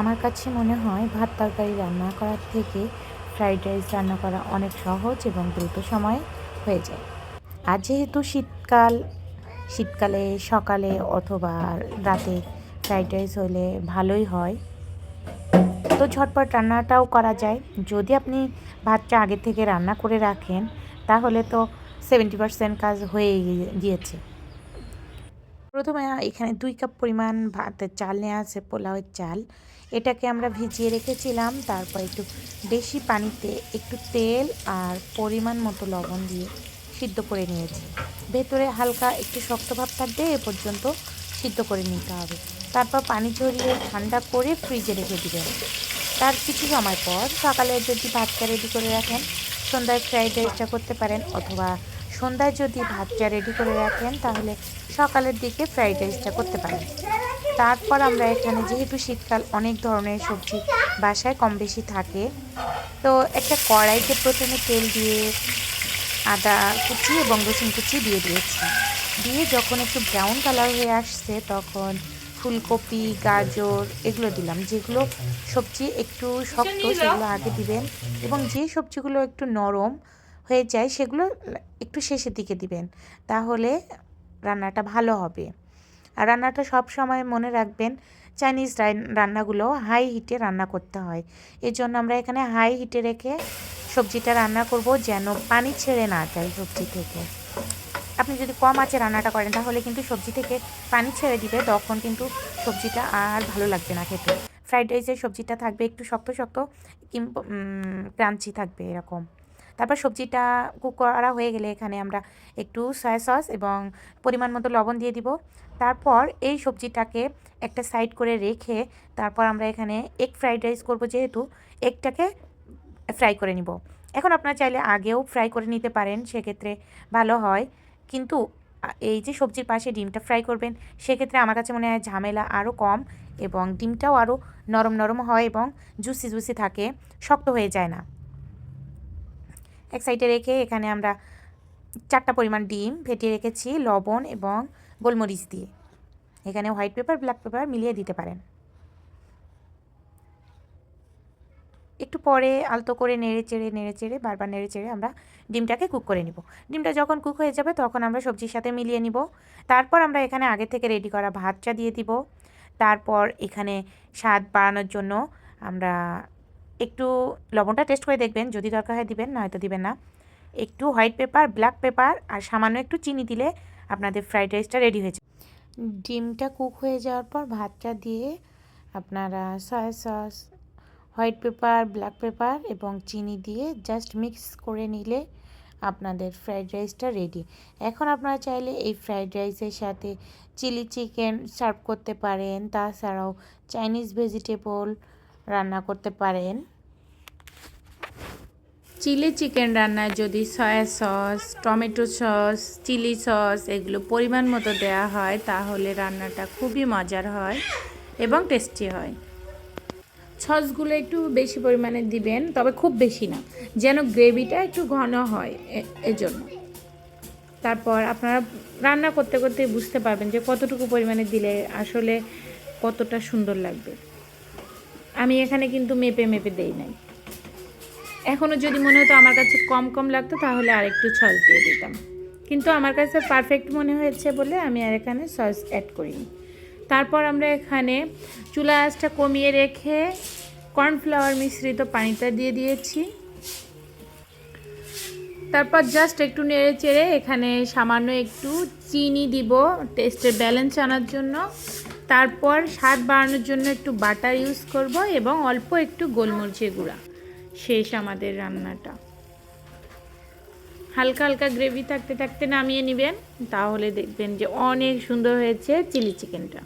আমার কাছে মনে হয় ভাত তরকারি রান্না করার থেকে ফ্রাইড রাইস রান্না করা অনেক সহজ এবং দ্রুত সময়ে হয়ে যায়। আর যেহেতু শীতকাল, শীতকালে সকালে অথবা রাতে ফ্রাইড রাইস হলে ভালোই হয়, তো ঝটপট রান্নাটাও করা যায়। যদি আপনি ভাতটা আগে থেকে রান্না করে রাখেন, তাহলে তো সেভেন্টি পার্সেন্ট কাজ হয়ে গিয়েছে। প্রথমে এখানে দুই কাপ পরিমাণ ভাতের চাল নেওয়া আছে, পোলাওয়ের চাল। এটাকে আমরা ভিজিয়ে রেখেছিলাম, তারপর একটু বেশি পানিতে একটু তেল আর পরিমাণ মতো লবণ দিয়ে সিদ্ধ করে নিয়েছি। ভেতরে হালকা একটু শক্ত ভাব থাকবে, এ পর্যন্ত সিদ্ধ করে নিতে হবে। তারপর পানি ঝরিয়ে ঠান্ডা করে ফ্রিজে রেখে দিবেন। তার কিছু সময় পর সকালে যদি ভাতটা রেডি করে রাখেন, সন্ধ্যায় ফ্রাইড রাইসটা করতে পারেন অথবা সন্ধ্যায় যদি ভাতটা রেডি করে রাখেন, তাহলে সকালের দিকে ফ্রাইড রাইসটা করতে পারেন। তারপর আমরা এখানে যেহেতু শীতকাল, অনেক ধরনের সবজি বাসায় কম বেশি থাকে। তো একটা কড়াইতে প্রথমে তেল দিয়ে আদা কুচি এবং রসুন কুচি দিয়ে দিয়েছি। দিয়ে যখন একটু ব্রাউন কালার হয়ে আসছে, তখন ফুলকপি, গাজর এগুলো দিলাম, যেগুলো সবজি একটু শক্ত, সেগুলো আগে দিবেন। এবং যে সবজিগুলো একটু নরম হয়ে যায়, সেগুলো একটু শেষের দিকে দিবেন। তাহলে রান্নাটা ভালো হবে। আর রান্নাটা সব সময় মনে রাখবেন, চাইনিজ রান্নাগুলো হাই হিটে রান্না করতে হয়। এর জন্য আমরা এখানে হাই হিটে রেখে সবজিটা রান্না করব যেন পানি ছেড়ে না যায় সবজি থেকে। আপনি যদি কম আঁচে রান্নাটা করেন, তাহলে কিন্তু সবজি থেকে পানি ছেড়ে দিবে, তখন কিন্তু সবজিটা আর ভালো লাগবে না খেতে। ফ্রাইড রাইসের সবজিটা থাকবে একটু শক্ত শক্ত কিংবা ক্রাঞ্চি থাকবে এরকম। তারপর সবজিটা কুক করা হয়ে গেলে এখানে আমরা একটু সয়া সস এবং পরিমাণ মতো লবণ দিয়ে দিব। তারপর এই সবজিটাকে একটা সাইড করে রেখে তারপর আমরা এখানে এগ ফ্রাইড রাইস করব যেহেতু এগটাকে ফ্রাই করে নিব। এখন আপনারা চাইলে আগেও ফ্রাই করে নিতে পারেন, সেক্ষেত্রে ভালো হয়। কিন্তু এই যে সবজির পাশে ডিমটা ফ্রাই করবেন, সেক্ষেত্রে আমার কাছে মনে হয় ঝামেলা আরও কম এবং ডিমটাও আরও নরম নরম হয় এবং জুসি জুসি থাকে, শক্ত হয়ে যায় না। এক সাইডে রেখে এখানে আমরা চারটা পরিমাণ ডিম ফেটিয়ে রেখেছি, লবণ এবং গোলমরিচ দিয়ে। এখানে হোয়াইট পেপার, ব্ল্যাক পেপার মিলিয়ে দিতে পারেন। একটু পরে আলতো করে নেড়ে চেড়ে নেড়ে চেড়ে, বারবার নেড়ে চেড়ে আমরা ডিমটাকে কুক করে নিব। ডিমটা যখন কুক হয়ে যাবে তখন আমরা সবজির সাথে মিলিয়ে নিব। তারপর আমরা এখানে আগে থেকে রেডি করা ভাতটা দিয়ে দিব। তারপর এখানে স্বাদ বাড়ানোর জন্য আমরা একটু লবণটা টেস্ট করে দেখবেন, যদি দরকার হয় দিবেন, নয়তো দিবেন না। একটু হোয়াইট পেপার ব্ল্যাক পেপার আর সামান্য একটু চিনি দিলে আপনাদের ফ্রাইড রাইসটা রেডি হয়ে হয়েছে ডিমটা কুক হয়ে যাওয়ার পর ভাতটা দিয়ে আপনারা soya sauce white pepper black pepper এবং চিনি দিয়ে জাস্ট মিক্স করে নিলে আপনাদের ফ্রাইড রাইসটা রেডি এখন আপনারা চাইলে এই ফ্রাইড রাইসের সাথে চিলি চিকেন সার্ভ করতে পারেন। তাছাড়াও চাইনিজ ভেজিটেবল রান্না করতে পারেন। চিলি চিকেন রান্নায় যদি soya sauce, tomato sauce, chilli sauce এগুলো পরিমাণ মতো দেওয়া হয়, তাহলে রান্নাটা খুবই মজার হয় এবং টেস্টি হয়। সসগুলো একটু বেশি পরিমাণে দিবেন, তবে খুব বেশি না, যেন গ্রেভিটা একটু ঘন হয় এজন্য। তারপর আপনারা রান্না করতে করতে বুঝতে পারবেন যে কতটুকু পরিমাণে দিলে আসলে কতটা সুন্দর লাগবে। আমি এখানে কিন্তু মেপে মেপে দেই নাই। এখনও যদি মনে হতো আমার কাছে কম কম লাগতো, তাহলে আর একটু সস দিয়ে দিতাম। কিন্তু আমার কাছে পারফেক্ট মনে হয়েছে বলে আমি আর এখানে সস অ্যাড করিনি। তারপর আমরা এখানে চুলা আঁচটা কমিয়ে রেখে কর্নফ্লাওয়ার মিশ্রিত পানিটা দিয়ে দিয়েছি। তারপর জাস্ট একটু নেড়ে চেড়ে এখানে সামান্য একটু চিনি দিব টেস্টের ব্যালেন্স আনার জন্য। তারপর স্বাদ বাড়ানোর জন্য একটু বাটার ইউজ করব এবং অল্প একটু গোলমরিচের গুঁড়া। শেষ আমাদের রান্নাটা। হালকা হালকা গ্রেভি থাকতে থাকতে নামিয়ে নেবেন, তাহলে দেখবেন যে অনেক সুন্দর হয়েছে চিলি চিকেনটা